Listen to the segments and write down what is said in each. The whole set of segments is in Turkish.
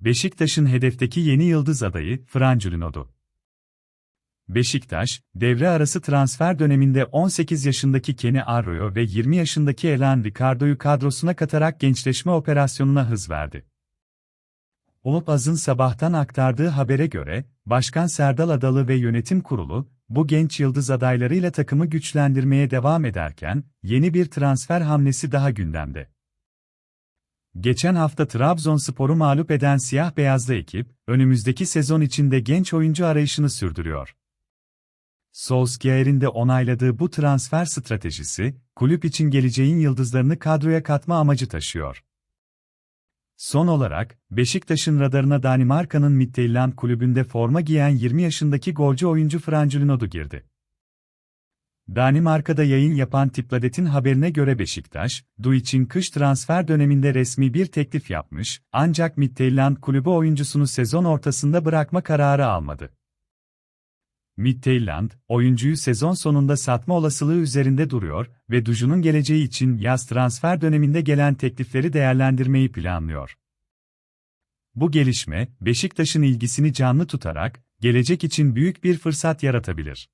Beşiktaş'ın hedefteki yeni yıldız adayı Franculino'du. Beşiktaş, devre arası transfer döneminde 18 yaşındaki Kenny Arroyo ve 20 yaşındaki Elan Ricardo'yu kadrosuna katarak gençleşme operasyonuna hız verdi. Olupaz'ın sabahtan aktardığı habere göre, Başkan Serdal Adalı ve yönetim kurulu, bu genç yıldız adaylarıyla takımı güçlendirmeye devam ederken, yeni bir transfer hamlesi daha gündemde. Geçen hafta Trabzonspor'u mağlup eden siyah beyazlı ekip, önümüzdeki sezon içinde genç oyuncu arayışını sürdürüyor. Solskjaer'in de onayladığı bu transfer stratejisi, kulüp için geleceğin yıldızlarını kadroya katma amacı taşıyor. Son olarak, Beşiktaş'ın radarına Danimarka'nın Midtjylland kulübünde forma giyen 20 yaşındaki golcü oyuncu Franculino'du girdi. Danimarka'da yayın yapan Tipladet'in haberine göre Beşiktaş, Du için kış transfer döneminde resmi bir teklif yapmış, ancak Midtjylland kulübü oyuncusunu sezon ortasında bırakma kararı almadı. Midtjylland, oyuncuyu sezon sonunda satma olasılığı üzerinde duruyor ve Duju'nun geleceği için yaz transfer döneminde gelen teklifleri değerlendirmeyi planlıyor. Bu gelişme, Beşiktaş'ın ilgisini canlı tutarak, gelecek için büyük bir fırsat yaratabilir.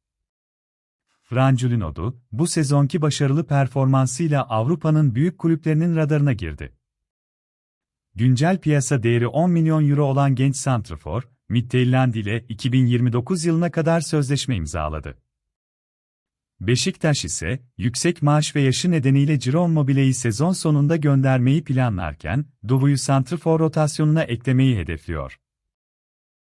Franculino'du, bu sezonki başarılı performansıyla Avrupa'nın büyük kulüplerinin radarına girdi. Güncel piyasa değeri 10 milyon euro olan genç santrafor, Midtjylland ile 2029 yılına kadar sözleşme imzaladı. Beşiktaş ise, yüksek maaş ve yaşı nedeniyle Ciron Mobile'yi sezon sonunda göndermeyi planlarken, Duvu'yu santrfor rotasyonuna eklemeyi hedefliyor.